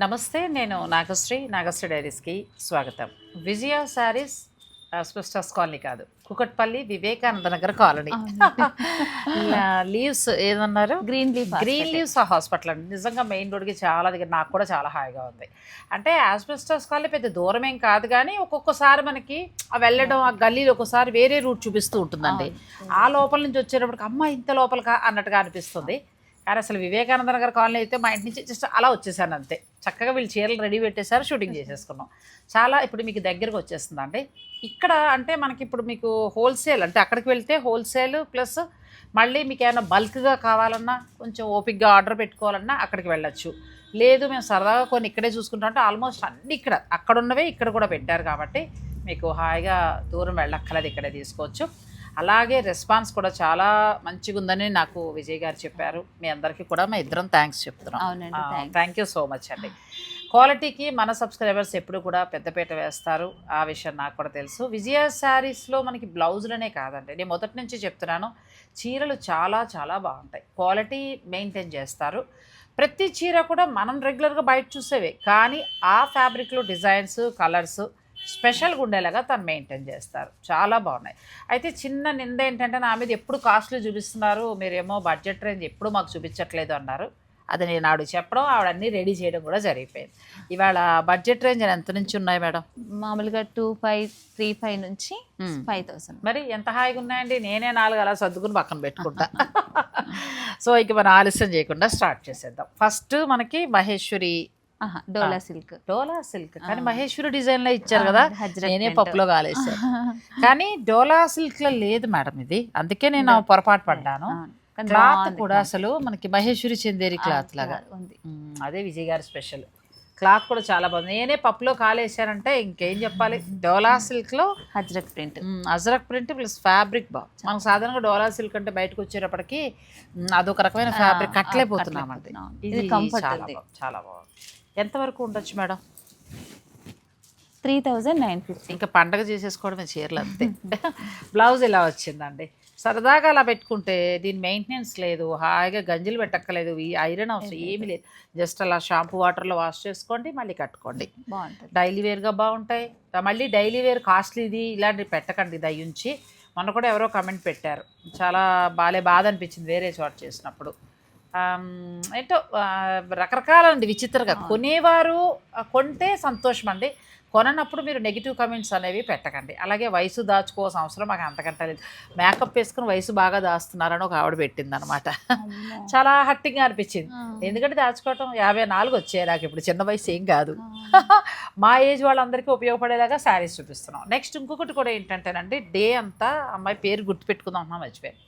నమస్తే నేను నాగశ్రీ నాగశ్రీ డైరీస్కి స్వాగతం. విజయ శారీస్ స్పెస్టర్స్ కాలనీ కాదు Kukatpally Vivekananda Nagar colony. Leaves ఏదన్నారు? Green leaf green leaves hospital అండి. నిజంగా మెయిన్ రోడ్కి చాలా దగ్గర నాకు కూడా చాలా హాయిగా ఉంది. అంటే ఆస్బెస్టర్స్ కాలనీ పెద్ద దూరం ఏం కాదు కానీ ఒక్కొక్కసారి మనకి ఆ వెళ్ళడం ఆ గల్లీలో ఒకసారి వేరే రూట్ చూపిస్తూ ఉంటుందండి. ఆ లోపల నుంచి వచ్చేటప్పటికి అమ్మ ఇంత లోపలకా అన్నట్టుగా అనిపిస్తుంది. కానీ అసలు వివేకానంద నగర్ కాలనీ అయితే మా ఇంటి నుంచి జస్ట్ అలా వచ్చేసాను అంతే. చక్కగా వీళ్ళు చీరలు రెడీ పెట్టేశారు షూటింగ్ చేసేసుకున్నాం. చాలా ఇప్పుడు మీకు దగ్గరకు వచ్చేస్తుందండి ఇక్కడ అంటే మనకి ఇప్పుడు మీకు హోల్సేల్ అంటే అక్కడికి వెళ్తే హోల్సేల్ ప్లస్ మళ్ళీ మీకు ఏమైనా బల్క్గా కావాలన్నా కొంచెం ఓపిక్గా ఆర్డర్ పెట్టుకోవాలన్నా అక్కడికి వెళ్ళొచ్చు. లేదు మేము సరదాగా కొన్ని ఇక్కడే చూసుకుంటాం అంటే ఆల్మోస్ట్ అన్ని ఇక్కడ అక్కడ ఉన్నవే ఇక్కడ కూడా పెట్టారు కాబట్టి మీకు హాయిగా దూరం వెళ్ళక్కర్లేదు ఇక్కడే తీసుకోవచ్చు. అలాగే రెస్పాన్స్ కూడా చాలా మంచిగా ఉందని నాకు విజయ్ గారు చెప్పారు. మీ అందరికీ కూడా మా ఇద్దరం థ్యాంక్స్ చెప్తున్నాం. థ్యాంక్ యూ సో మచ్ అండి. క్వాలిటీకి మన సబ్స్క్రైబర్స్ ఎప్పుడు కూడా పెద్దపీట వేస్తారు. ఆ విషయం నాకు కూడా తెలుసు. విజయ శారీస్లో మనకి బ్లౌజులనే కాదండి. నేను మొదటి నుంచి చెప్తున్నాను చీరలు చాలా చాలా బాగుంటాయి. క్వాలిటీ మెయింటైన్ చేస్తారు. ప్రతి చీర కూడా మనం రెగ్యులర్గా బయట చూసేవే. కానీ ఆ ఫ్యాబ్రిక్లో డిజైన్స్ కలర్స్ స్పెషల్గా ఉండేలాగా తను మెయింటైన్ చేస్తారు. చాలా బాగున్నాయి. అయితే చిన్న నింద ఏంటంటే నా మీద ఎప్పుడు కాస్ట్లీ చూపిస్తున్నారు మీరేమో బడ్జెట్ రేంజ్ ఎప్పుడు మాకు చూపించట్లేదు అన్నారు. అది నేను ఆవిడ చెప్పడం ఆవిడ అన్నీ రెడీ చేయడం కూడా జరిగిపోయింది. ఇవాళ బడ్జెట్ రేంజ్ ఎంత నుంచి ఉన్నాయి మేడం? మామూలుగా టూ ఫైవ్ త్రీ ఫైవ్ నుంచి. Five thousand. మరి ఎంత హాయిగా ఉన్నాయండి? నేనే నాలుగు అలా సర్దుకుని పక్కన పెట్టుకుంటా. సో ఇక మనం ఆలస్యం చేయకుండా స్టార్ట్ చేసేద్దాం. ఫస్ట్ మనకి మహేశ్వరి డోలా సిల్క్. డోలా సిల్క్. కానీ మహేశ్వరి డిజైన్లో ఇచ్చారు కదా. నేనే. పప్పులో కాలేసాను కానీ డోలా సిల్క్లో లేదు మేడం ఇది. అందుకే నేను పొరపాటు పడ్డాను. క్లాత్ కూడా అసలు మనకి మహేశ్వరి చందేరి క్లాత్ లాగా. ఉంది. అదే విజయ్ గారి స్పెషల్. క్లాత్ కూడా చాలా బాగుంది. నేనే పప్పులో కాలేసానంటే ఇంకేం చెప్పాలి? డోలా సిల్క్లో Ajrakh print hmm, Ajrakh print plus fabric బాగుంది మనకు సాధారణంగా డోలా సిల్క్ అంటే బయటకు వచ్చేటప్పటికి అదొక రకమైన ఫ్యాబ్రిక్ కట్టలేకపోతున్నాం. ఇది చాలా బాగుంది. ఎంతవరకు ఉండొచ్చు madam? Three thousand nine fifty. ఇంకా పండగ చేసేసుకోవడమే చీరలు అంతే. బ్లౌజ్ ఇలా వచ్చిందండి. సరదాగా అలా పెట్టుకుంటే దీని మెయింటెనెన్స్ లేదు హాయిగా గంజులు పెట్టక్కలేదు ఈ ఐరన్ అవసరం ఏమీ లేదు. జస్ట్ అలా షాంపూ వాటర్లో వాష్ చేసుకోండి మళ్ళీ కట్టుకోండి. బాగుంటుంది. డైలీ వేర్గా బాగుంటాయి. మళ్ళీ డైలీ వేర్ కాస్ట్లీది ఇలాంటివి పెట్టకండి దయ్యుంచి మొన్న కూడా ఎవరో కమెంట్ పెట్టారు. చాలా బాలే బాధ అనిపించింది వేరే చోట చేసినప్పుడు. ఏంటో రకరకాలండి విచిత్రంగా. కొనేవారు కొంటే సంతోషం అండి కొననప్పుడు మీరు నెగిటివ్ కమెంట్స్ అనేవి పెట్టకండి. అలాగే వయసు దాచుకోవాల్సిన అవసరం మాకు అంతకంటే లేదు. మేకప్ వేసుకుని వయసు బాగా దాస్తున్నారని ఒక ఆవిడ పెట్టింది అనమాట చాలా హట్టింగ్గా అనిపించింది. ఎందుకంటే దాచుకోవటం యాభై నాలుగు వచ్చాయి నాకు ఇప్పుడు. చిన్న వయసు ఏం కాదు. మా ఏజ్ వాళ్ళందరికీ ఉపయోగపడేలాగా శారీస్ చూపిస్తున్నాం. నెక్స్ట్ ఇంకొకటి కూడా ఏంటంటేనండి డే అంతా అమ్మాయి పేరు గుర్తుపెట్టుకుందాం మర్చిపోయాను.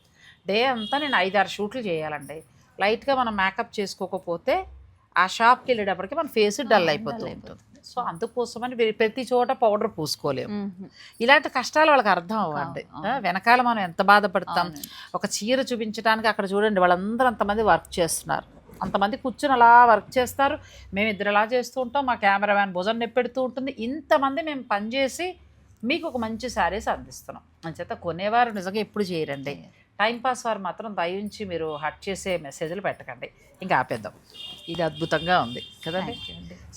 డే అంతా నేను ఐదారు షూట్లు చేయాలండి. లైట్గా మనం మేకప్ చేసుకోకపోతే ఆ షాప్కి వెళ్ళేటప్పటికి మన ఫేస్ డల్ అయిపోతూ ఉంటుంది. సో అందుకోసమని ప్రతి చోట పౌడర్ పూసుకోలేము. ఇలాంటి కష్టాలు వాళ్ళకి అర్థం అవ్వండి. వెనకాల మనం ఎంత బాధపడతాం. ఒక చీర చూపించడానికి అక్కడ చూడండి వాళ్ళందరూ అంతమంది వర్క్ చేస్తున్నారు. అంతమంది కూర్చొని అలా వర్క్ చేస్తారు. మేము ఇద్దరు అలా చేస్తూ ఉంటాం. మా కెమెరామ్యాన్ భుజం నెప్పెడుతూ ఉంటుంది. ఇంతమంది మేము పనిచేసి మీకు ఒక మంచి శారీస్ అందిస్తున్నాం. అంచేత కొనేవారు నిజంగా ఎప్పుడు చేయరండి. టైం పాస్ వారు మాత్రం దయించి మీరు హట్ చేసే మెసేజ్లు పెట్టకండి. ఇంకా ఆపేద్దాం. ఇది అద్భుతంగా ఉంది. కదండి?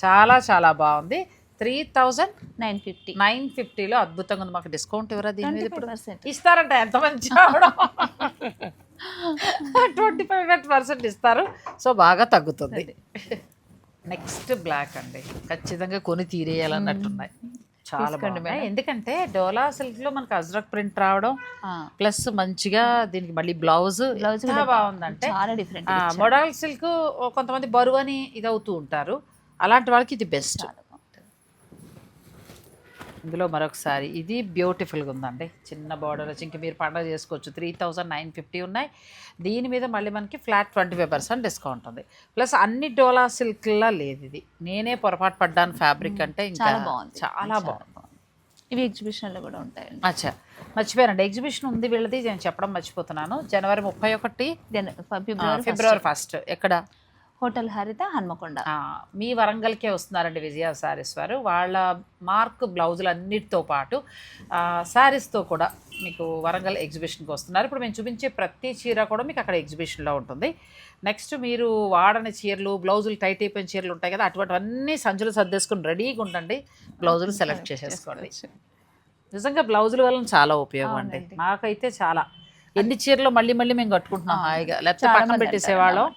చాలా చాలా బాగుంది. Three thousand nine fifty nine ఫిఫ్టీలో అద్భుతంగా ఉంది. మాకు డిస్కౌంట్ ఎవరా దీని మీద ఇప్పుడు? ఇస్తారంట ఎంత మంచి ట్వంటీ ఫైవ్ పర్సెంట్ ఇస్తారు. సో బాగా తగ్గుతుంది. నెక్స్ట్ బ్లాక్ అండి. ఖచ్చితంగా కొని తీరేయాలన్నట్టున్నాయి. చాలా బాగున్నాయి ఎందుకంటే డోలా సిల్క్లో మనకి అజ్రక్ ప్రింట్ రావడం ప్లస్ మంచిగా దీనికి మళ్ళీ బ్లౌజ్ బ్లౌజ్ బాగుందంటే చాలా డిఫరెంట్ మోడల్ సిల్క్ కొంతమంది బరువు అని ఇది అవుతూ ఉంటారు. అలాంటి వాళ్ళకి ఇది బెస్ట్. ఇందులో మరొకసారి. ఇది బ్యూటిఫుల్గా ఉందండి. చిన్న బార్డర్ వచ్చి ఇంక మీరు పండగ చేసుకోవచ్చు. త్రీ థౌజండ్ నైన్ ఫిఫ్టీ ఉన్నాయి. దీని మీద మళ్ళీ మనకి flat twenty five percent discount ఉంది. ప్లస్ అన్ని డోలా సిల్క్లా లేదు ఇది. నేనే పొరపాటు పడ్డాను ఫ్యాబ్రిక్ అంటే ఇంకా బాగుంది. చాలా బాగుంది. ఇవి ఎగ్జిబిషన్లో కూడా ఉంటాయండి. అచ్చా. మర్చిపోయానండి. ఎగ్జిబిషన్ ఉంది వీళ్ళది. నేను చెప్పడం మర్చిపోతున్నాను. జనవరి ముప్పై ఒకటి దెన్ ఫిబ్రవరి ఫిబ్రవరి ఫస్ట్. ఎక్కడ? హోటల్ హరిత హన్మకొండ. మీ వరంగల్కే వస్తున్నారండి విజయ శారీస్ వారు. వాళ్ళ మార్క్ బ్లౌజులు అన్నిటితో పాటు శారీస్తో కూడా మీకు వరంగల్ ఎగ్జిబిషన్కి వస్తున్నారు. ఇప్పుడు మేము చూపించే ప్రతి చీర కూడా మీకు అక్కడ ఎగ్జిబిషన్లో ఉంటుంది. నెక్స్ట్ మీరు వాడని చీరలు బ్లౌజులు టైట్ అయిపోయిన చీరలు ఉంటాయి కదా అటువంటివన్నీ సంచులు సర్దేసుకుని రెడీగా ఉండండి. బ్లౌజులు సెలెక్ట్ చేసేసుకోండి. నిజంగా బ్లౌజుల వల్ల చాలా ఉపయోగం అండి. నాకైతే చాలా. ఎన్ని చీరలు మళ్ళీ మళ్ళీ మేము కట్టుకుంటున్నాం. హాయిగా. లేకపోతే పక్కన పెట్టేసేవాళ్ళం.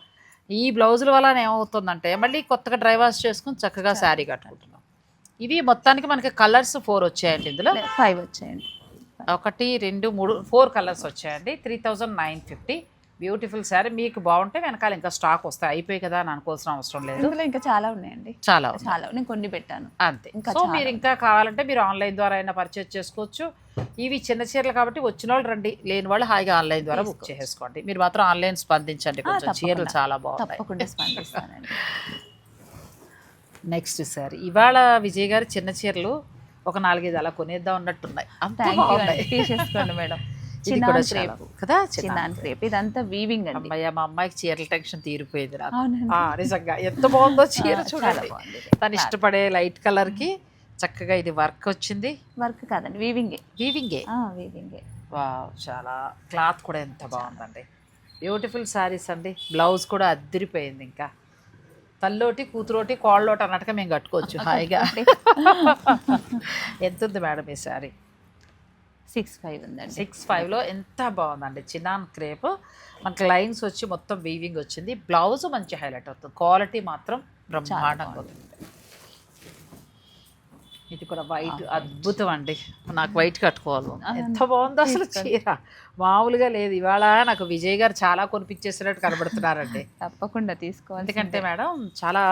ఈ బ్లౌజుల వల్ల ఏమవుతుందంటే మళ్ళీ కొత్తగా డ్రై వాష్ చేసుకుని చక్కగా. శారీ కట్టుకుంటున్నాం. ఇవి మొత్తానికి మనకి కలర్స్ ఫోర్ వచ్చాయండి ఇందులో. ఫైవ్ వచ్చాయండి. ఒకటి రెండు మూడు ఫోర్ కలర్స్ వచ్చాయండి. Three thousand nine fifty. Beautiful saree మీకు బాగుంటే వెనకాల ఇంకా స్టాక్ వస్తాయి. అయిపోయి కదా అని అనుకోవాల్సిన అవసరం లేదు. ఇందులో ఇంకా చాలా ఉన్నాయండి. చాలా. చాలా నేను కొన్ని పెట్టాను. అంతే. ఇంకా సో మీరు ఇంకా కావాలంటే మీరు ఆన్లైన్ ద్వారా అయినా పర్చేజ్ చేసుకోవచ్చు. ఇవి చిన్న చీరలు కాబట్టి వచ్చిన వాళ్ళు రండి. లేని వాళ్ళు హాయిగా ఆన్లైన్ ద్వారా బుక్. చేసేసుకోండి. మీరు మాత్రం ఆన్లైన్ స్పందించండి కొంచెం. చీరలు. చాలా బాగుంటాయి నెక్స్ట్ సార్. ఇవాళ విజయ్ గారు చిన్న చీరలు ఒక నాలుగైదు అలా కొనేద్దాం అన్నట్టున్నాయి. అంత బాగున్నాయి. తీసేసుకోండి మేడం. చిన్న కదా? చిన్న క్రేప్. ఇదంతా వీవింగ్ అండి. అమ్మాయి మా అమ్మాయికి చీరల టెన్షన్ తీరిపోయింది నిజంగా. ఎంత బాగుందో చీర ఇది. తను ఇష్టపడే లైట్ కలర్కి చక్కగా ఇది వర్క్ వచ్చింది. వర్క్ కాదండి వీవింగే వీవింగే వీవింగే వావ్ చాలా. క్లాత్ కూడా ఎంత బాగుందండి. బ్యూటిఫుల్ శారీస్ అండి. బ్లౌజ్ కూడా అద్దరిపోయింది ఇంకా. తల్లోటి కూతురోటి కోళ్ళోటి అన్నట్టుగా మేము కట్టుకోవచ్చు. హాయిగా. ఎంత ఉంది మేడం ఈ శారీ సిక్స్ ఫైవ్ ఉందండి. సిక్స్ ఫైవ్లో ఎంత బాగుందండి. Chinon crepe. మనకి లైన్స్ వచ్చి మొత్తం వీవింగ్ వచ్చింది. బ్లౌజ్ మంచి హైలైట్ అవుతుంది. క్వాలిటీ మాత్రం బ్రహ్మాండంగా ఉంది ఇది కూడా వైట్ అద్భుతం అండి నాకు వైట్ కట్టుకోవాలి. ఎంత బాగుందో అసలు చీర. మామూలుగా లేదు. ఇవాళ నాకు విజయ్ గారు చాలా కొనిపించేసినట్టు కనబడుతున్నారండి. తప్పకుండా తీసుకోవాలి ఎందుకంటే మేడం చాలా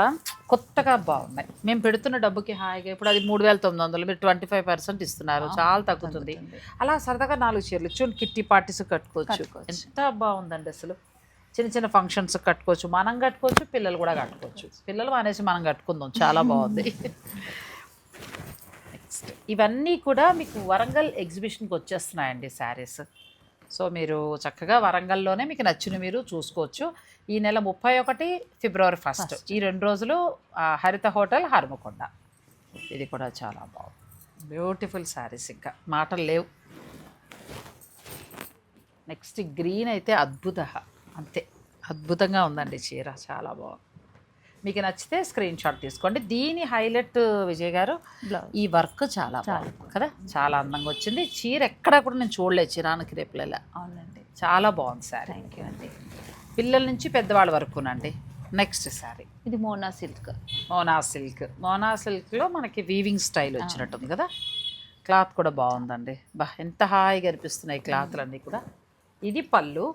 కొత్తగా బాగున్నాయి. మేము పెడుతున్న డబ్బుకి హాయిగా ఇప్పుడు అది మూడు వేల తొమ్మిది వందలు మీరు ట్వంటీ ఫైవ్ పర్సెంట్ ఇస్తున్నారు. చాలా తగ్గుతుంది. అలా సరదాగా నాలుగు చీరలు చూడండి కిట్టి పార్టీస్ కట్టుకోవచ్చు. కట్టుకోవచ్చు. ఎంత బాగుందండి అసలు. చిన్న చిన్న ఫంక్షన్స్ కట్టుకోవచ్చు మనం కట్టుకోవచ్చు పిల్లలు కూడా కట్టుకోవచ్చు. పిల్లలు అనేసి మనం కట్టుకుందాం. చాలా బాగుంది. నెక్స్ట్ ఇవన్నీ కూడా మీకు వరంగల్ ఎగ్జిబిషన్కి వచ్చేస్తున్నాయండి శారీస్. సో మీరు చక్కగా వరంగల్లోనే మీకు నచ్చిన మీరు చూసుకోవచ్చు. ఈ నెల ముప్పై ఒకటి ఫిబ్రవరి ఫస్ట్. ఈ రెండు రోజులు హరిత హోటల్ హర్మకొండ ఇది కూడా చాలా బాగుంది. బ్యూటిఫుల్ శారీస్ ఇంకా. మాటలు లేవు. నెక్స్ట్ గ్రీన్ అయితే అద్భుత. అంతే. అద్భుతంగా ఉందండి చీర. చాలా బాగుంది. మీకు నచ్చితే స్క్రీన్ షాట్ తీసుకోండి. దీని హైలైట్ విజయ్ గారు ఈ వర్క్ చాలా బాగుంది కదా? చాలా అందంగా వచ్చింది. చీర ఎక్కడా కూడా నేను చూడలేదు చిరానికి రేపులలో అవునండి. చాలా బాగుంది శారీ థ్యాంక్ యూ అండి. పిల్లల నుంచి పెద్దవాళ్ళ వరకునండి. నెక్స్ట్ శారీ ఇది Mona silk Mona silk Mona సిల్క్లో మనకి వీవింగ్ స్టైల్ వచ్చినట్టుంది కదా? క్లాత్ కూడా బాగుందండి. బా ఎంత హాయిగా అనిపిస్తున్నాయి క్లాత్లన్నీ కూడా. ఇది పళ్ళు.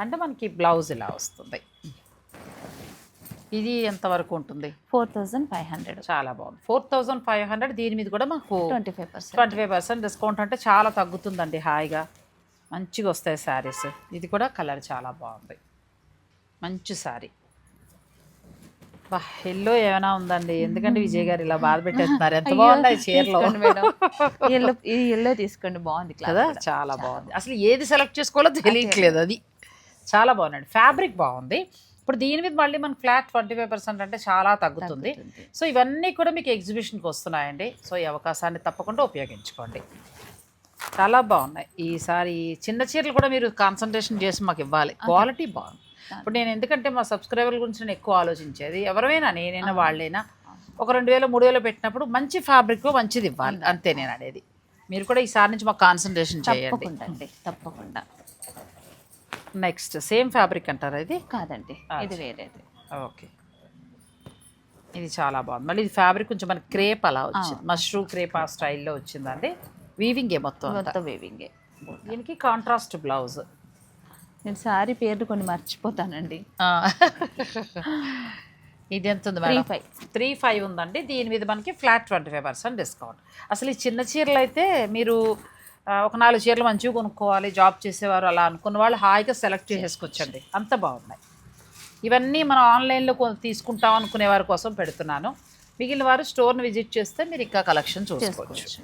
అంటే మనకి బ్లౌజ్ ఇలా వస్తుంది. ఇది ఎంతవరకు ఉంటుంది? Four thousand five hundred. చాలా బాగుంది. ఫోర్ థౌజండ్ ఫైవ్ హండ్రెడ్ దీని మీద కూడా మాకు twenty five percent. Twenty five percent discount అంటే చాలా తగ్గుతుందండి హాయిగా. మంచిగా వస్తాయి శారీస్. ఇది కూడా కలర్ చాలా బాగుంది. మంచి శారీ. బా ఎల్లో ఏమైనా ఉందండి? ఎందుకంటే విజయ్ గారు ఇలా బాధ పెట్టేస్తున్నారు? ఎంత బాగున్నాయి చీరలో? ఎల్లో ఇది ఎల్లో తీసుకోండి బాగుంది కదా. చాలా బాగుంది. అసలు ఏది సెలెక్ట్ చేసుకోవాలో తెలియట్లేదు అది. చాలా బాగుందండి. ఫ్యాబ్రిక్ బాగుంది. ఇప్పుడు దీని మీద మళ్ళీ మన ఫ్లాట్ ట్వంటీ ఫైవ్ పర్సెంట్ అంటే చాలా తగ్గుతుంది. సో ఇవన్నీ కూడా మీకు ఎగ్జిబిషన్కి వస్తున్నాయండి. సో ఈ అవకాశాన్ని తప్పకుండా ఉపయోగించుకోండి. చాలా బాగున్నాయి. ఈసారి చిన్న చీరలు కూడా మీరు కాన్సన్ట్రేషన్ చేసి మాకు ఇవ్వాలి. క్వాలిటీ బాగుంది. ఇప్పుడు నేను ఎందుకంటే మా సబ్స్క్రైబర్ల గురించి నేను ఎక్కువ ఆలోచించేది. ఎవరైనా నేనైనా వాళ్ళైనా ఒక రెండు వేలు మూడు వేలు పెట్టినప్పుడు మంచి ఫ్యాబ్రిక్ మంచిది ఇవ్వాలి. అంతే నేను అనేది. మీరు కూడా ఈసారి నుంచి మాకు కాన్సన్ట్రేషన్ చేయండి. తప్పకుండా. నెక్స్ట్ సేమ్ ఫ్యాబ్రిక్ అంటారా ఇది? కాదండి. ఇది వేరేది. ఓకే. ఇది చాలా బాగుంది. మళ్ళీ ఇది ఫ్యాబ్రిక్ కొంచెం మనకి క్రేప్ అలా వచ్చింది. మష్రూమ్ క్రేప్ ఆ స్టైల్లో వచ్చిందండి. వీవింగే మొత్తం. మొత్తం వేవింగే దీనికి కాంట్రాస్ట్ బ్లౌజ్ నేను సారీ పేర్లు కొన్ని మర్చిపోతానండి. ఇది ఎంత ఉంది త్రీ ఫైవ్. త్రీ ఫైవ్ ఉందండి. దీని మీద మనకి flat twenty five percent discount అసలు ఈ చిన్న చీరలు అయితే మీరు ఒక నాలుగు చీరలు మంచిగా కొనుక్కోవాలి జాబ్ చేసేవారు అలా అనుకున్న వాళ్ళు హాయిగా సెలెక్ట్ చేసేసుకోవచ్చండి అంత బాగున్నాయి. ఇవన్నీ మనం ఆన్లైన్లో తీసుకుంటాం అనుకునే వారి కోసం పెడుతున్నాను. మిగిలిన వారు స్టోర్ని విజిట్ చేస్తే మీరు ఇంకా కలెక్షన్ చూసుకోవచ్చు.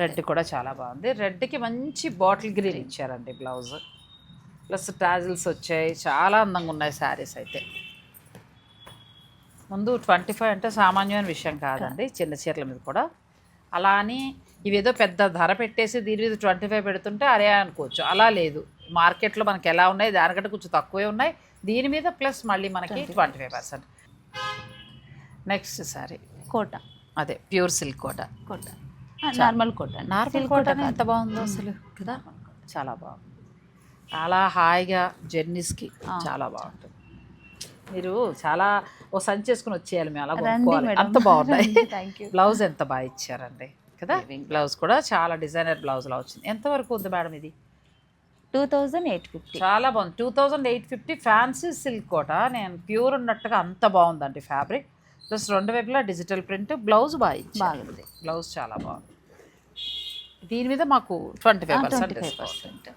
రెడ్ కూడా చాలా బాగుంది. రెడ్కి మంచి బాటిల్ గ్రీన్ ఇచ్చారండి బ్లౌజ్ ప్లస్ టాజిల్స్ వచ్చాయి. చాలా అందంగా ఉన్నాయి శారీస్ అయితే. ముందు ట్వంటీ ఫైవ్ అంటే సామాన్యమైన విషయం కాదండి. చిన్న చీరల మీద కూడా. అలా అని ఇవేదో పెద్ద ధర పెట్టేసి దీని మీద ట్వంటీ ఫైవ్ పెడుతుంటే అరే అనుకోవచ్చు. అలా లేదు. మార్కెట్లో మనకి ఎలా ఉన్నాయి? దానికంటే కొంచెం తక్కువే ఉన్నాయి. దీని మీద ప్లస్ మళ్ళీ మనకి twenty five. Percent. Next sari. Kota. అదే pure silk Kota. Kota. Normal Kota. Normal Kota. ఎంత బాగుందో అసలు. కదా? చాలా బాగుంది. చాలా హాయిగా జర్నీస్కి చాలా బాగుంటుంది. మీరు చాలా ఓ సంచి వేసుకుని వచ్చేయాలి మేము. అలా. అంత బాగున్నాయి. బ్లౌజ్ ఎంత బాగా ఇచ్చారండి? కదా? బ్లౌజ్ కూడా చాలా డిజైనర్ బ్లౌజ్లా వచ్చింది. ఎంతవరకు ఉంది మేడం ఇది? Two thousand eight fifty. చాలా బాగుంది. Two thousand eight fifty fancy silk Kota. నేను ప్యూర్ ఉన్నట్టుగా అంత బాగుందండి ఫ్యాబ్రిక్. ప్లస్ రెండు వైపులా డిజిటల్ ప్రింట్ బ్లౌజ్ బాగా బాగుంది. బ్లౌజ్ చాలా బాగుంది. దీని మీద మాకు twenty five twenty percent five percent.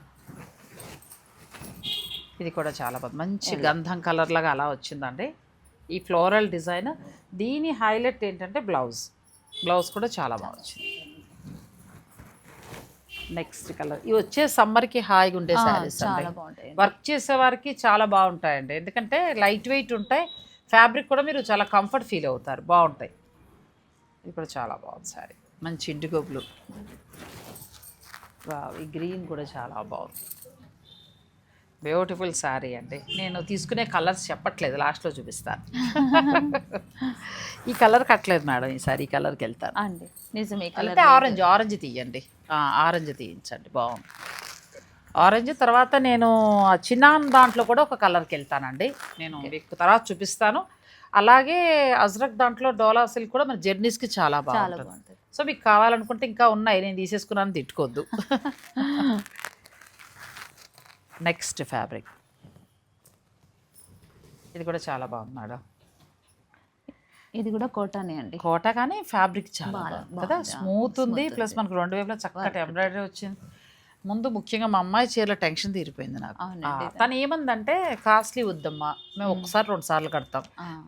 ఇది కూడా చాలా బాగుంది. మంచి గంధం కలర్ లాగా అలా వచ్చిందండి. ఈ ఫ్లోరల్ డిజైన్. దీని హైలైట్ ఏంటంటే బ్లౌజ్. బ్లౌజ్ కూడా చాలా బాగా వచ్చింది నెక్స్ట్ కలర్ ఇవి వచ్చే సమ్మర్కి హాయిగా ఉండే శారీస్ చాలా అండి. బాగుంటాయి వర్క్ చేసే వారికి చాలా బాగుంటాయండి. ఎందుకంటే లైట్ వెయిట్ ఉంటాయి ఫ్యాబ్రిక్ కూడా మీరు చాలా కంఫర్ట్ ఫీల్ అవుతారు. బాగుంటాయి. ఇది కూడా చాలా బాగుంది సారీ మంచి ఇండిగో బ్లూ ఈ గ్రీన్ కూడా చాలా బాగుంది. బ్యూటిఫుల్ శారీ అండి. నేను తీసుకునే కలర్స్ చెప్పట్లేదు లాస్ట్లో చూపిస్తాను. ఈ కలర్ కట్టలేదు మేడం ఈసారి ఈ కలర్కి వెళ్తాను. అండి నిజమే కలర్ అంటే ఆరెంజ్ ఆరెంజ్ తీయండి. ఆరెంజ్ తీయించండి బాగుంది. ఆరెంజ్ తర్వాత నేను ఆ చిన్నాన్ దాంట్లో కూడా ఒక కలర్కి వెళ్తానండి. నేను మీకు తర్వాత చూపిస్తాను. అలాగే అజ్రక్ దాంట్లో డోలా సిల్క్ కూడా మన జర్నీస్కి చాలా బాగుంటుంది. సో మీకు కావాలనుకుంటే ఇంకా ఉన్నాయి నేను తీసేసుకున్నాను తిట్టుకోవద్దు నెక్స్ట్ ఫ్యాబ్రిక్. ఇది కూడా చాలా బాగుంది మేడం. ఇది కూడా కోటానే అండి. కోట కానీ ఫ్యాబ్రిక్ చాలా కదా. స్మూత్ ఉంది ప్లస్ మనకు రెండు వైపులా చక్కటి ఎంబ్రాయిడరీ వచ్చింది. ముందు ముఖ్యంగా మా అమ్మాయి చీరల టెన్షన్ తీరిపోయింది నాకు. తను ఏమందంటే కాస్ట్లీ వద్దమ్మా మేము ఒకసారి రెండు సార్లు కడతాం.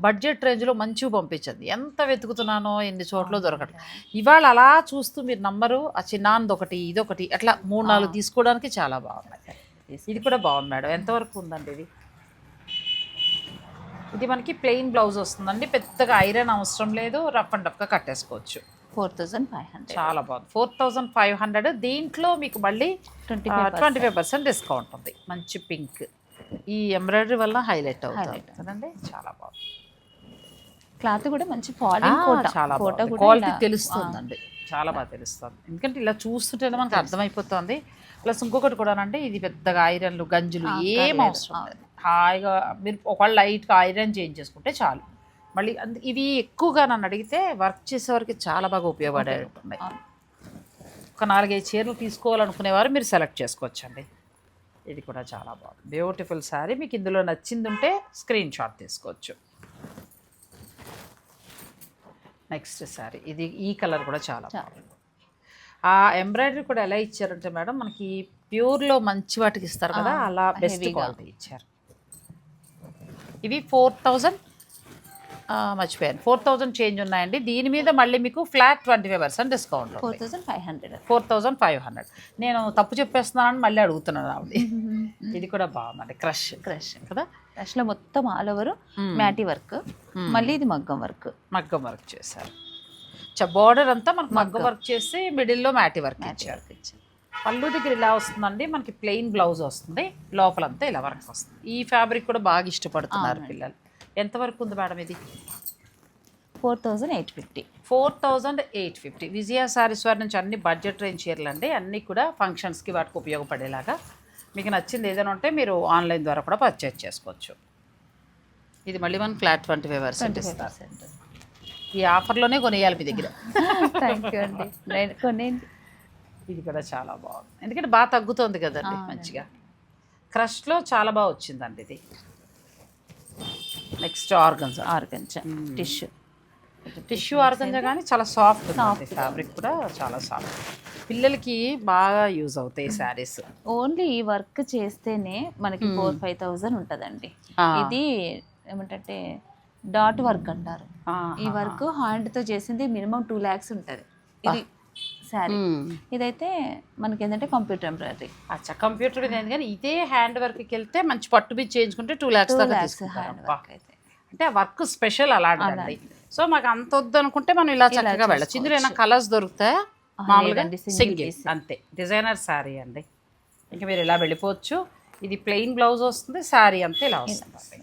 బడ్జెట్ రేంజ్లో మంచిగా పంపించండి. ఎంత వెతుకుతున్నానో ఎన్ని చోట్ల దొరకట్లేదు ఇవాళ అలా చూస్తూ మీరు నంబరు ఆ చిన్నాంది ఒకటి ఇదొకటి అట్లా మూడు నాలుగు తీసుకోవడానికి చాలా బాగున్నాయి ఇది కూడా బాగుంది మేడం. ఎంతవరకు ఉందండి ఇది? ఇది మనకి ప్లెయిన్ బ్లౌజ్ వస్తుందండి. పెద్దగా ఐరన్ అవసరం లేదు. రఫ్ అండ్ రఫ్గా కట్టేసుకోవచ్చు. Four thousand five hundred. చాలా బాగుంది. Four thousand five hundred. దీంట్లో మీకు మళ్ళీ twenty twenty five percent discount ఉంది. మంచి పింక్. ఈ ఎంబ్రాయిడరీ వల్ల హైలైట్ అవుతుంది. కదండి? చాలా బాగుంది. క్లాత్ కూడా మంచి ఫాలింగ్ కోట. చాలా కోట క్వాలిటీ తెలుస్తుందండి చాలా బాగా తెలుస్తుంది. ఎందుకంటే ఇలా చూస్తుంటేనే మనకు అర్థమైపోతుంది. ప్లస్ ఇంకొకటి కూడా అంటే ఇది పెద్దగా ఐరన్లు గంజులు ఏం. అవసరం లేదు. హాయిగా మీరు ఒకవేళ లైట్గా ఐరన్ చేంజ్ చేసుకుంటే చాలు. మళ్ళీ ఇవి ఎక్కువగా నన్ను అడిగితే వర్క్ చేసేవారికి చాలా బాగా ఉపయోగపడేట్టున్నాయి అవును. ఒక నాలుగైదు చీరలు తీసుకోవాలనుకునేవారు మీరు సెలెక్ట్ చేసుకోవచ్చండి. ఇది కూడా చాలా బాగుంది. బ్యూటిఫుల్ శారీ. మీకు ఇందులో నచ్చింది ఉంటే స్క్రీన్ షాట్ తీసుకోవచ్చు. నెక్స్ట్ శారీ. ఇది ఈ కలర్ కూడా చాలా బాగుంది. ఆ ఎంబ్రాయిడరీ కూడా ఎలా ఇచ్చారంటే మేడం మనకి ప్యూర్లో మంచి వాటికి ఇస్తారు కదా అలా బెస్ట్. క్వాలిటీ ఇచ్చారు. ఇవి ఫోర్ థౌజండ్ మర్చిపోయాను. ఫోర్ థౌజండ్ చేంజ్ ఉన్నాయండి. దీని మీద మళ్ళీ మీకు flat twenty five percent discount four thousand five hundred. Four thousand five hundred. నేను తప్పు చెప్పేస్తున్నానని మళ్ళీ అడుగుతున్నాను ఆవిడ. ఇది కూడా బాగుందండి. క్రష్. క్రష్. కదా? క్రష్లో మొత్తం ఆల్ ఓవర్. మ్యాటీ వర్క్ మళ్ళీ ఇది మగ్గం వర్క్ మగ్గం వర్క్ చేశారు. బార్డర్ అంతా మనకు మగ్గం వర్క్ చేసి మిడిల్లో మ్యాటి వర్క్ ఇచ్చారు. పళ్ళు దగ్గర ఇలా వస్తుందండి మనకి ప్లెయిన్ బ్లౌజ్ వస్తుంది లోపలంతా ఇలా వర్క్ వస్తుంది. ఈ ఫ్యాబ్రిక్ కూడా బాగా ఇష్టపడుతున్నారు. పిల్లలు. ఎంతవరకు ఉంది మేడం ఇది? Four thousand eight fifty four thousand eight fifty Vijaya sarees వారి నుంచి అన్ని బడ్జెట్ రేంజ్ చీరలు అండి అన్నీ కూడా ఫంక్షన్స్కి వాటికి ఉపయోగపడేలాగా. మీకు నచ్చింది ఏదైనా ఉంటే మీరు ఆన్లైన్ ద్వారా కూడా పర్చేజ్ చేసుకోవచ్చు. ఇది మళ్ళీ మనకి ఫ్లాట్ ట్వంటీ ఫైవ్ పర్సెంట్ ఇస్తారు ఈ ఆఫర్లోనే కొనేయాలి మీ దగ్గర. థ్యాంక్ యూ అండి. నేను కొన్ని ఇది కూడా చాలా బాగుంది. ఎందుకంటే బాగా తగ్గుతుంది కదండి మంచిగా. క్రష్లో చాలా బాగా వచ్చిందండి ఇది. Next organza organza tissue. Tissue organza కానీ చాలా సాఫ్ట్ ఉంది ఫ్యాబ్రిక్ కూడా చాలా సాఫ్ట్. పిల్లలకి బాగా యూజ్ అవుతాయి శారీస్. ఓన్లీ ఈ వర్క్ చేస్తేనే మనకి ఫోర్ ఫైవ్ థౌజండ్ ఉంటుందండి. ఇది ఏమంటే డాట్ వర్క్ అంటారు. ఈ వర్క్ హ్యాండ్తో చేసింది మినిమం టూ ల్యాక్స్ ఉంటుంది. ఇది శారీ. మ్మ్. ఇదైతే మనకి ఏంటంటే కంప్యూటర్ ఎంబ్రాయిడరీ. అచ్చా కంప్యూటర్ మీద కానీ ఇదే హ్యాండ్ వర్క్కి వెళ్తే మంచి పట్టు మీద చేయించుకుంటే టూ ల్యాక్స్ హ్యాండ్. వర్క్ అయితే. అంటే ఆ వర్క్ స్పెషల్ అలాంటిదండి. సో మాకు అంత వద్దు అనుకుంటే మనం ఇలా చక్కగా వెళ్ళచ్చు. ఇందులో ఏమైనా కలర్స్ దొరుకుతాయా? మామూలుగా సింగిల్. అంతే. డిజైనర్ శారీ అండి. ఇంకా మీరు ఇలా వెళ్ళిపోవచ్చు. ఇది ప్లెయిన్ బ్లౌజ్ వస్తుంది శారీ అంతే ఇలా వస్తుంది.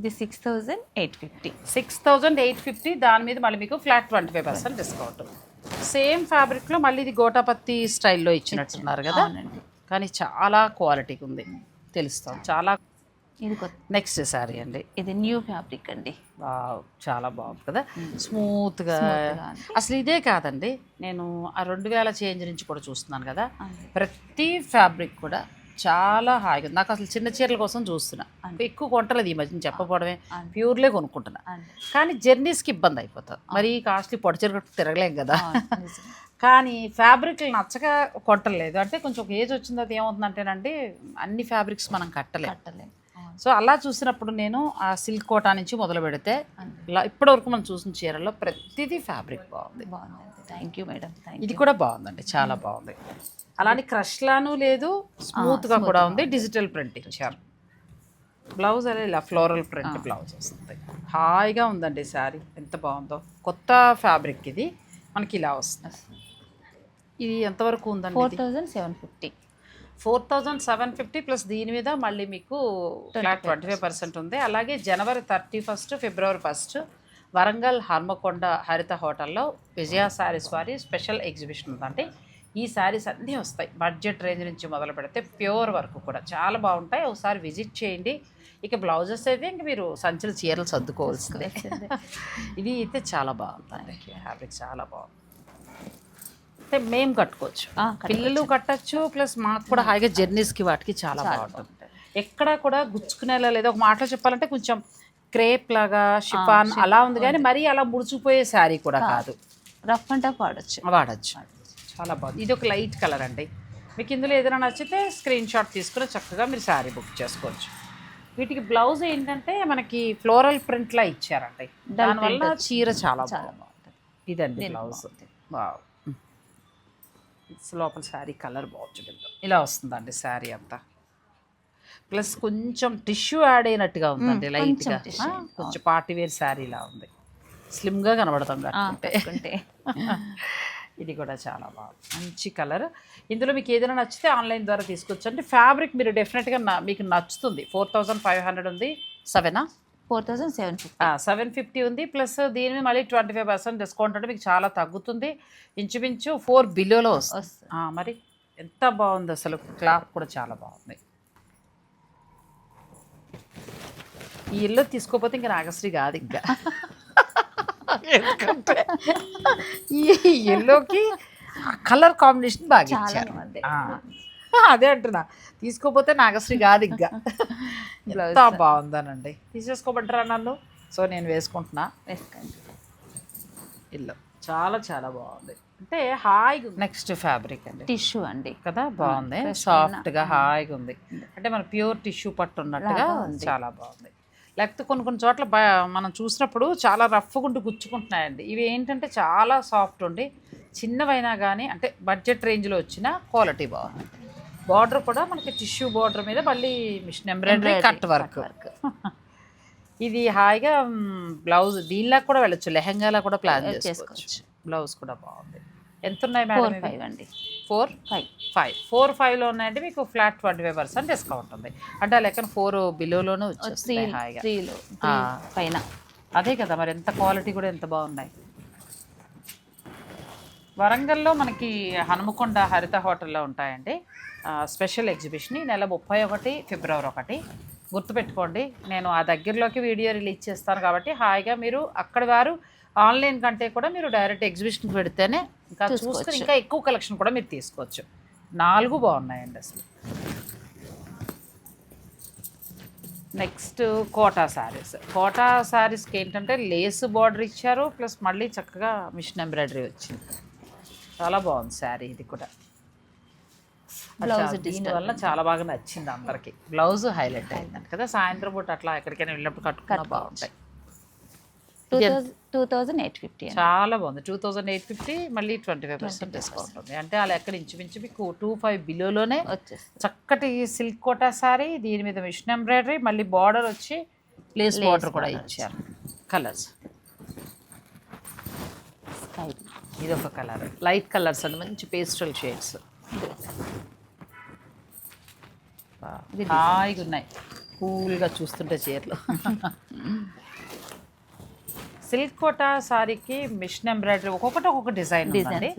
ఇది six thousand eight fifty six thousand eight fifty దాని మీద మళ్ళీ మీకు flat twenty five percent discount same ఫ్యాబ్రిక్లో మళ్ళీ ఇది గోటాపత్తి స్టైల్లో ఇచ్చినట్టున్నారు కదా? కానీ చాలా క్వాలిటీగా ఉంది తెలుస్తాం. చాలా ఇది కొత్త నెక్స్ట్ శారీ అండి. ఇది న్యూ ఫ్యాబ్రిక్ అండి. చాలా బాగుంది కదా? స్మూత్గా ఉంది. అసలు ఇదే కాదండి నేను ఆ రెండు వేల చేంజ్ నుంచి కూడా చూస్తున్నాను కదా. ప్రతి ఫ్యాబ్రిక్ కూడా చాలా హాయిగా ఉంది. నాకు అసలు చిన్న చీరల కోసం చూస్తున్నా. ఎక్కువ కొంటలేదు ఈ మధ్యన చెప్పకపోవడమే. ప్యూర్లే కొనుక్కుంటున్నా. కానీ జర్నీస్కి ఇబ్బంది అయిపోతుంది మరి కాస్ట్లీ పొడి చీర తిరగలేం కదా. కానీ ఫ్యాబ్రిక్లు నచ్చక కొట్టలేదు అంటే కొంచెం ఒక ఏజ్ వచ్చిన తర్వాత ఏమవుతుందంటేనండి అన్ని ఫ్యాబ్రిక్స్ మనం కట్టలేం. కట్టలేం. అవును. సో అలా చూసినప్పుడు నేను ఆ సిల్క్ కోటా నుంచి మొదలు పెడితే. ఇలా ఇప్పటివరకు మనం చూసిన చీరల్లో ప్రతిదీ ఫ్యాబ్రిక్ బాగుంది. బాగుందండి. థ్యాంక్ యూ మేడం ఇది కూడా బాగుందండి. చాలా బాగుంది. అలానే క్రష్లాను లేదు స్మూత్గా కూడా ఉంది. డిజిటల్ ప్రింట్ ఇచ్చారు. బ్లౌజ్ అదే ఇలా ఫ్లోరల్ ప్రింట్ బ్లౌజ్ వస్తుంది. హాయిగా ఉందండి శారీ. ఎంత బాగుందో. కొత్త ఫ్యాబ్రిక్ ఇది. మనకి ఇలా వస్తుంది. ఇది ఎంతవరకు ఉందండి four thousand seven fifty four thousand seven fifty plus దీని మీద మళ్ళీ మీకు ట్వంటీ ఫైవ్ పర్సెంట్ ఉంది. అలాగే జనవరి థర్టీ ఫస్ట్ ఫిబ్రవరి ఫస్ట్ వరంగల్ హర్మకొండ హరిత హోటల్లో విజయ శారీస్ వారి స్పెషల్ ఎగ్జిబిషన్ ఉందంటే ఈ శారీస్ అన్నీ వస్తాయి. బడ్జెట్ రేంజ్ నుంచి మొదలు పెడితే ప్యూర్ వర్క్ కూడా. చాలా బాగుంటాయి. ఒకసారి విజిట్ చేయండి. ఇక బ్లౌజెస్ అయితే ఇంక మీరు సంచులు చీరలు సర్దుకోవాల్సిందే. ఇది అయితే చాలా బాగుందండి ఫ్యాబ్రిక్ చాలా బాగుంది అంటే మేము కట్టుకోవచ్చు. పిల్లలు కట్టచ్చు ప్లస్ మాకు కూడా హాయిగా జర్నీస్కి వాటికి చాలా బాగుంటుంది. ఎక్కడ కూడా గుచ్చుకునేలా లేదా. ఒక మాటలో చెప్పాలంటే కొంచెం క్రేప్ లాగా షిఫాన్ అలా ఉంది కానీ మరీ అలా ముడుచుకుపోయే శారీ కూడా కాదు. రఫ్ అండ్ టఫ్ వాడచ్చు. వాడచ్చు. చాలా బాగుంది. ఇది ఒక లైట్ కలర్ అండి. మీకు ఇందులో ఏదైనా నచ్చితే స్క్రీన్ షాట్ తీసుకుని చక్కగా మీరు శారీ బుక్ చేసుకోవచ్చు. వీటికి బ్లౌజ్ ఏంటంటే మనకి ఫ్లోరల్ ప్రింట్లా ఇచ్చారండి. దానివల్ల చీర చాలా బాగుంది. బాగుంటుంది. ఇదండి బ్లౌజ్. ఇట్స్ లోపల శారీ కలర్ బాగుంటుంది. ఇలా వస్తుందండి శారీ అంతా. ప్లస్ కొంచెం టిష్యూ యాడ్ అయినట్టుగా ఉందండి లైట్గా. కొంచెం పార్టీ వేర్ శారీ లా ఉంది. స్లిమ్గా కనబడతాం ఆ, కట్టుకుంటే. కట్టుకుంటే ఇది కూడా చాలా బాగుంది మంచి కలర్. ఇందులో మీకు ఏదైనా నచ్చితే ఆన్లైన్ ద్వారా తీసుకోవచ్చు అంటే ఫ్యాబ్రిక్ మీరు డెఫినెట్గా మీకు నచ్చుతుంది. ఫోర్ థౌజండ్ ఫైవ్ హండ్రెడ్ ఉంది. సెవెనా? Four thousand seven fifty. Seven fifty ఉంది. ప్లస్ దీని మీద మళ్ళీ ట్వంటీ ఫైవ్ పర్సెంట్ డిస్కౌంట్ అంటే మీకు చాలా తగ్గుతుంది. ఇంచుమించు ఫోర్ బిలోలో వస్తుంది. వస్తుంది. ఆ, మరి ఎంత బాగుంది అసలు? క్లాత్ కూడా చాలా బాగుంది. ఈ ఇల్లు తీసుకోకపోతే ఇంకా నాగశ్రీ కాదు ఇంకా. ఎందుకంటే? ఈ ఎల్లోకి కలర్ కాంబినేషన్ బాగా చాలా ఇచ్చారు. బాగుంది ఆ. అదే అంటున్నా. తీసుకోపోతే నాగశ్రీ కాదు ఇంకా. ఎంత బాగుందనండి. తీసేసుకోమంటారా నన్ను? సో నేను వేసుకుంటున్నా. వేసుకోండి. ఇల్లు. చాలా చాలా బాగుంది. అంటే హాయిగా నెక్స్ట్ ఫ్యాబ్రిక్ అండి. టిష్యూ అండి. కదా బాగుంది. fresh సాఫ్ట్గా హాయిగా ఉంది. అంటే మన ప్యూర్ టిష్యూ పట్టు ఉన్నట్టుగా. చాలా బాగుంది. లేకపోతే కొన్ని కొన్ని చోట్ల బ- మనం చూసినప్పుడు చాలా రఫ్గా ఉండి గుచ్చుకుంటున్నాయండి. ఇవి ఏంటంటే చాలా సాఫ్ట్ ఉండి చిన్నవైనా కానీ అంటే బడ్జెట్ రేంజ్లో వచ్చిన క్వాలిటీ బాగుంది. బార్డర్ కూడా మనకి టిష్యూ బార్డర్ మీద మళ్ళీ మిషన్ ఎంబ్రాయిడరీ కట్ వర్క్ ఇది హాయిగా బ్లౌజ్ దీనిలా కూడా వెళ్ళొచ్చు లెహంగాలా కూడా ప్లాన్ చేసుకోవచ్చు. బ్లౌజ్ కూడా బాగుంది. ఎంత ఉన్నాయి మేడం ఫైవ్ అండి. ఫోర్ ఫైవ్ ఫైవ్ ఫోర్ ఫైవ్లో ఉన్నాయంటే మీకు flat twenty five percent discount ఉంది. అంటే ఆ లెక్కన ఫోర్ బిలోలోనే వచ్చేస్తుంది హాయిగా. పైన. అదే కదా మరి ఎంత క్వాలిటీ కూడా ఎంత బాగున్నాయి. వరంగల్లో మనకి హనుమకొండ హరిత హోటల్లో ఉంటాయండి. స్పెషల్ ఎగ్జిబిషన్ ఈ నెల ముప్పై ఒకటి ఫిబ్రవరి ఒకటి. గుర్తుపెట్టుకోండి నేను ఆ దగ్గరలోకి వీడియో రిలీజ్ చేస్తాను కాబట్టి హాయిగా మీరు అక్కడ వారు ఆన్లైన్ కంటే కూడా మీరు డైరెక్ట్ ఎగ్జిబిషన్కి పెడితేనే ఇంకా చూసుకుని ఇంకా ఎక్కువ కలెక్షన్ కూడా మీరు తీసుకోవచ్చు. నాలుగు బాగున్నాయండి అసలు. నెక్స్ట్ కోటా శారీస్ కోటా శారీస్కి ఏంటంటే లేస్ బార్డర్ ఇచ్చారు ప్లస్ మళ్ళీ చక్కగా మిషన్ ఎంబ్రాయిడరీ వచ్చింది. చాలా బాగుంది శారీ ఇది కూడా. Blouse దీనివల్ల చాలా బాగా నచ్చింది అందరికి. బ్లౌజ్ హైలైట్ అయిందండి కదా సాయంత్రం పూట అట్లా ఎక్కడికైనా వెళ్ళినప్పుడు కట్టుకున్నా బాగుంటాయి. టూ థౌజండ్ ఎయిట్ ఫిఫ్టీ చాలా బాగుంది. టూ థౌజండ్ ఎయిట్ ఫిఫ్టీ మళ్ళీ ట్వంటీ ఫైవ్ పర్సెంట్ డిస్కౌంట్ ఉంది. అంటే అలా ఎక్కడ ఇంచుమించు మీకు టూ ఫైవ్ బిలోలోనే చక్కటి సిల్క్ కోటా సారీ దీని మీద మిషన్ ఎంబ్రాయిడరీ మళ్ళీ బార్డర్ వచ్చి లేస్ బార్డర్ కూడా ఇచ్చారు. కలర్స్. స్కై. ఇది ఒక కలర్. లైట్ కలర్స్ అండి మంచి పేస్టల్ షేడ్స్. హాయిగా ఉన్నాయి. కూల్గా చూస్తుంటే చీరలు. సిల్క్ కోటా సారీకి మిషన్ ఎంబ్రాయిడరీ ఒక్కొక్కటి ఒక్కొక్క డిజైన్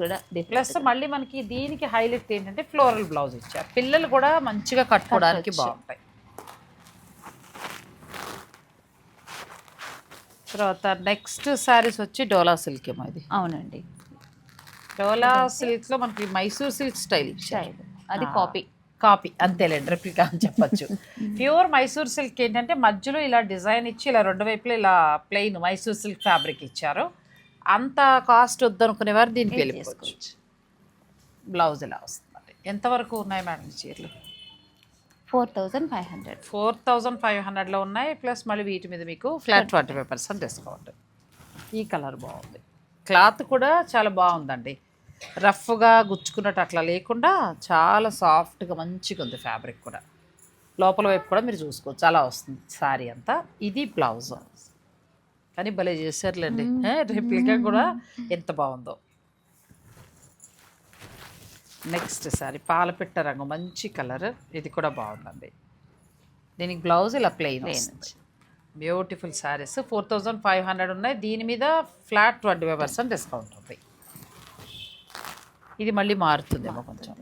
కూడా ప్లస్ మళ్ళీ మనకి దీనికి హైలైట్ ఏంటంటే ఫ్లోరల్ బ్లౌజ్ ఇచ్చారు. పిల్లలు కూడా మంచిగా కట్టుకోవడానికి. బాగుంటాయి. తర్వాత నెక్స్ట్ శారీస్ వచ్చి డోలా సిల్క్ ఏమో ఇది. అవునండి. డోలా సిల్క్లో మనకి మైసూర్ సిల్క్ స్టైల్ ఇచ్చారు స్టైల్ అది కాపీ కాపీ అంతేలేండి రెప్లికా అని చెప్పొచ్చు. ప్యూర్ మైసూర్ సిల్క్ ఏంటంటే మధ్యలో ఇలా డిజైన్ ఇచ్చి ఇలా రెండు వైపులా ఇలా ప్లెయిన్ మైసూర్ సిల్క్ ఫ్యాబ్రిక్ ఇచ్చారు. అంత కాస్ట్ వద్దనుకునే వారు దీనికి వెళ్ళిపోవచ్చు. బ్లౌజ్ ఇలా వస్తుంది? ఎంతవరకు ఉన్నాయి మేడం ఈ చీరలు? Four thousand five hundred four thousand five హండ్రెడ్లో ఉన్నాయి ప్లస్ మళ్ళీ వీటి మీద మీకు flat twenty five percent discount ఈ కలర్ బాగుంది. క్లాత్ కూడా చాలా బాగుందండి. రఫ్గా గుచ్చుకున్నట్టు అట్లా లేకుండా చాలా సాఫ్ట్గా మంచిగా ఉంది ఫ్యాబ్రిక్ కూడా. లోపల వైపు కూడా మీరు చూసుకోవచ్చు. అలా వస్తుంది సారీ అంతా. ఇది బ్లౌజ్. కానీ భలే చేశారులేండి. రేప్లికా కూడా ఎంత బాగుందో. నెక్స్ట్ సారీ పాలపిట్ట రంగు. మంచి కలర్. ఇది కూడా బాగుందండి. దీనికి బ్లౌజ్ ఇలా plain beautiful sarees. Four thousand five hundred ఉన్నాయి. దీని మీద flat twenty five percent discount ఉంది. ఇది మళ్ళీ మారుతుందేమో కొంచెం.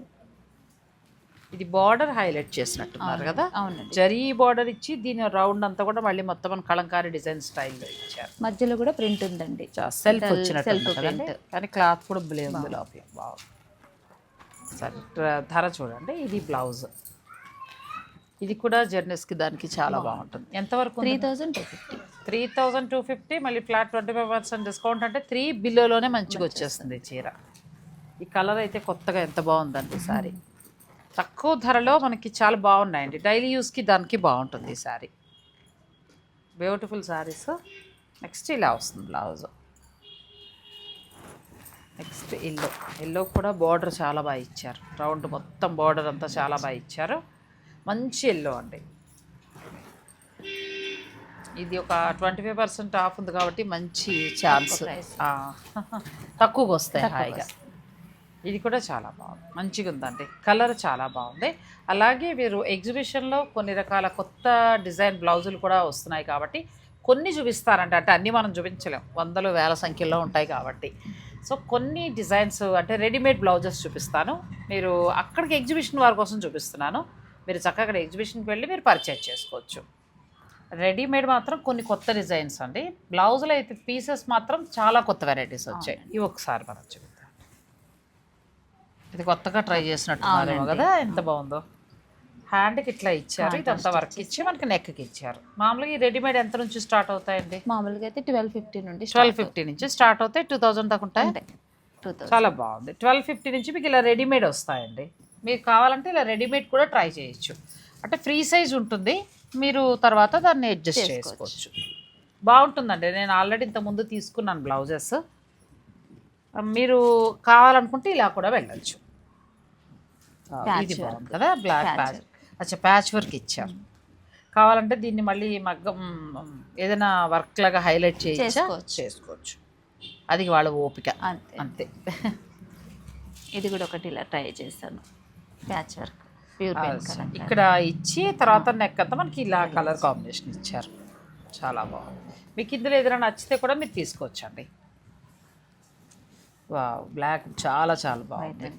ఇది బార్డర్ హైలైట్ చేసినట్టున్నారు కదా? అవునండి. జరీ బార్డర్ ఇచ్చి దీని రౌండ్ అంతా కూడా మళ్ళీ మొత్తం మన కలంకారీ డిజైన్ స్టైల్లో ఇచ్చారు. మధ్యలో కూడా ప్రింట్ ఉందండి. సెల్ఫ్ వచ్చినట్టు. కానీ క్లాత్ కూడా బ్లే ఉంది లోపల. బాగుంది సరే ధర చూడండి. ఇది బ్లౌజ్. ఇది కూడా జర్నీస్కి దానికి చాలా బాగుంటుంది. ఎంతవరకు three thousand two fifty. Three thousand two fifty మళ్ళీ flat twenty five percent discount అంటే త్రీ బిల్లోనే మంచిగా వచ్చేస్తుంది చీర. ఈ కలర్ అయితే కొత్తగా ఎంత బాగుందండి ఈ సారీ. తక్కువ ధరలో మనకి చాలా బాగున్నాయండి. డైలీ యూస్కి దానికి బాగుంటుంది ఈ సారీ. బ్యూటిఫుల్ సారీస్ నెక్స్ట్ ఇలా వస్తుంది బ్లౌజ్. నెక్స్ట్ ఎల్లో ఎల్లో కూడా బార్డర్ చాలా బాగా ఇచ్చారు. రౌండ్ మొత్తం బార్డర్ అంతా చాలా బాగా ఇచ్చారు. మంచి ఎల్లో అండి. ఇది ఒక ట్వంటీ ఫైవ్ పర్సెంట్ ఆఫ్ ఉంది కాబట్టి మంచి ఛాన్స్. తక్కువగా వస్తాయి హాయిగా. ఇది కూడా చాలా బాగుంది. మంచిగా ఉందండి. కలర్ చాలా బాగుంది. అలాగే మీరు ఎగ్జిబిషన్లో కొన్ని రకాల కొత్త డిజైన్ బ్లౌజులు కూడా వస్తున్నాయి కాబట్టి కొన్ని చూపిస్తారంట అంటే అన్నీ మనం చూపించలేం. వందలు వేల సంఖ్యలో ఉంటాయి కాబట్టి. సో కొన్ని డిజైన్స్ అంటే రెడీమేడ్ బ్లౌజెస్ చూపిస్తాను. మీరు అక్కడికి ఎగ్జిబిషన్ వారి కోసం చూపిస్తున్నాను. మీరు చక్కగా అక్కడ ఎగ్జిబిషన్కి వెళ్ళి మీరు పర్చేజ్ చేసుకోవచ్చు. రెడీమేడ్ మాత్రం కొన్ని కొత్త డిజైన్స్ అండి. బ్లౌజులు అయితే పీసెస్ మాత్రం చాలా కొత్త వెరైటీస్ వచ్చాయి. ఇవి ఒకసారి మనం చూద్దాం. ఇది కొత్తగా ట్రై చేసినట్టున్నారేమో అవునండి. కదా ఎంత బాగుందో. హ్యాండ్కి ఇట్లా ఇచ్చారు ఇదంతా వర్క్ ఇచ్చి మనకి నెక్కి ఇచ్చారు. మామూలుగా ఈ రెడీమేడ్ ఎంత నుంచి స్టార్ట్ అవుతాయండి? మామూలుగా అయితే ట్వెల్వ్ ఫిఫ్టీ నుండి ట్వెల్వ్ ఫిఫ్టీ నుంచి స్టార్ట్ అవుతాయి టూ థౌజండ్ దాకా ఉంటాయి? చాలా బాగుంది. ట్వెల్వ్ ఫిఫ్టీ నుంచి మీకు ఇలా రెడీమేడ్ వస్తాయండి. మీకు కావాలంటే ఇలా రెడీమేడ్ కూడా ట్రై చేయొచ్చు. అంటే ఫ్రీ సైజ్ ఉంటుంది. మీరు తర్వాత దాన్ని అడ్జస్ట్ చేసుకోవచ్చు. బాగుంటుందండి. నేను ఆల్రెడీ ఇంత ముందు తీసుకున్నాను బ్లౌజెస్. మీరు కావాలనుకుంటే ఇలా కూడా వెళ్ళచ్చు. ఇది బాగుంది. కదా? బ్లాక్ ప్యాచ్ అచ్చా ప్యాచ్ వర్క్ ఇచ్చారు కావాలంటే దీన్ని మళ్ళీ మగ్గం ఏదైనా వర్క్ లాగా హైలైట్ చేయొచ్చా చేసుకోవచ్చు. చేసుకోవచ్చు. అది వాళ్ళ ఓపిక. అంతే. అంతే. ఇది కూడా ఒకటి ఇలా ట్రై చేశాను. ప్యాచ్ వర్క్ ప్యూర్ ఇక్కడ ఇచ్చి తర్వాత నెక్ అంతా మనకి ఇలా కలర్ కాంబినేషన్ ఇచ్చారు. చాలా బాగుంది. మీకు ఇందులో ఏదైనా నచ్చితే కూడా మీరు తీసుకోవచ్చండి. వా బ్లాక్ చాలా చాలా బాగుంది.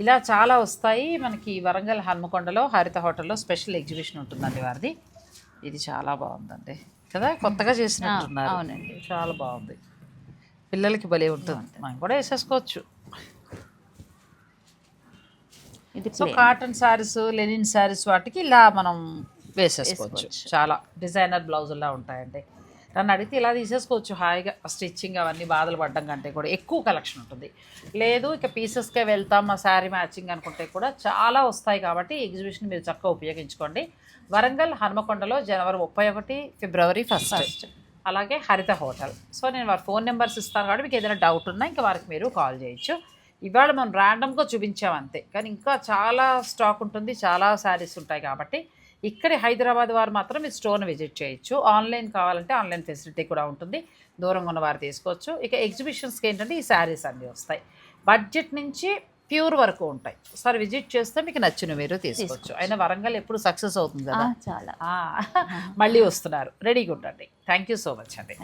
ఇలా చాలా వస్తాయి. మనకి వరంగల్ హన్మకొండలో హరిత హోటల్లో స్పెషల్ ఎగ్జిబిషన్ ఉంటుందండి వారిది. ఇది చాలా బాగుందండి. కదా కొత్తగా చేసినట్టున్నారు. అవునండి. చాలా బాగుంది. పిల్లలకి భలే ఉంటుంది. మనం కూడా వేసేసుకోవచ్చు. ఇది so. Cotton sarees linen sarees వాటికి ఇలా మనం వేసేసుకోవచ్చు. చాలా డిజైనర్ బ్లౌజుల్లా ఉంటాయండి. నన్ను అడిగితే ఇలా తీసేసుకోవచ్చు. హాయిగా స్టిచ్చింగ్ అవన్నీ బాధలు పడ్డం కంటే కూడా ఎక్కువ కలెక్షన్ ఉంటుంది. లేదు ఇక పీసెస్కే వెళ్తాం మా శారీ మ్యాచింగ్ అనుకుంటే కూడా చాలా వస్తాయి కాబట్టి ఎగ్జిబిషన్ మీరు చక్కగా ఉపయోగించుకోండి. వరంగల్ హనుమకొండలో జనవరి ముప్పై ఒకటి ఫిబ్రవరి ఫస్ట్ ఫస్ట్ అలాగే హరిత హోటల్. సో నేను వారి ఫోన్ నెంబర్స్ ఇస్తాను కాబట్టి మీకు ఏదైనా డౌట్ ఉన్నా ఇంకా వారికి మీరు కాల్ చేయొచ్చు. ఇవాళ మనం ర్యాండమ్గా చూపించాం అంతే. కానీ ఇంకా చాలా స్టాక్ ఉంటుంది చాలా శారీస్ ఉంటాయి కాబట్టి ఇక్కడే హైదరాబాద్ వారు మాత్రం ఈ స్టోర్ని విజిట్ చేయొచ్చు. ఆన్లైన్ కావాలంటే ఆన్లైన్ ఫెసిలిటీ కూడా ఉంటుంది. దూరంగా ఉన్న వారు తీసుకోవచ్చు. ఇక ఎగ్జిబిషన్స్కి ఏంటంటే ఈ శారీస్ అన్నీ వస్తాయి. బడ్జెట్ నుంచి ప్యూర్ వరకు ఉంటాయి. ఒకసారి విజిట్ చేస్తే మీకు నచ్చిన మీరు తీసుకోవచ్చు. అయినా వరంగల్ ఎప్పుడు సక్సెస్ అవుతుంది కదా? చాలా. మళ్ళీ వస్తున్నారు. రెడీగా ఉండండి. థ్యాంక్ యూ సో మచ్ అండి.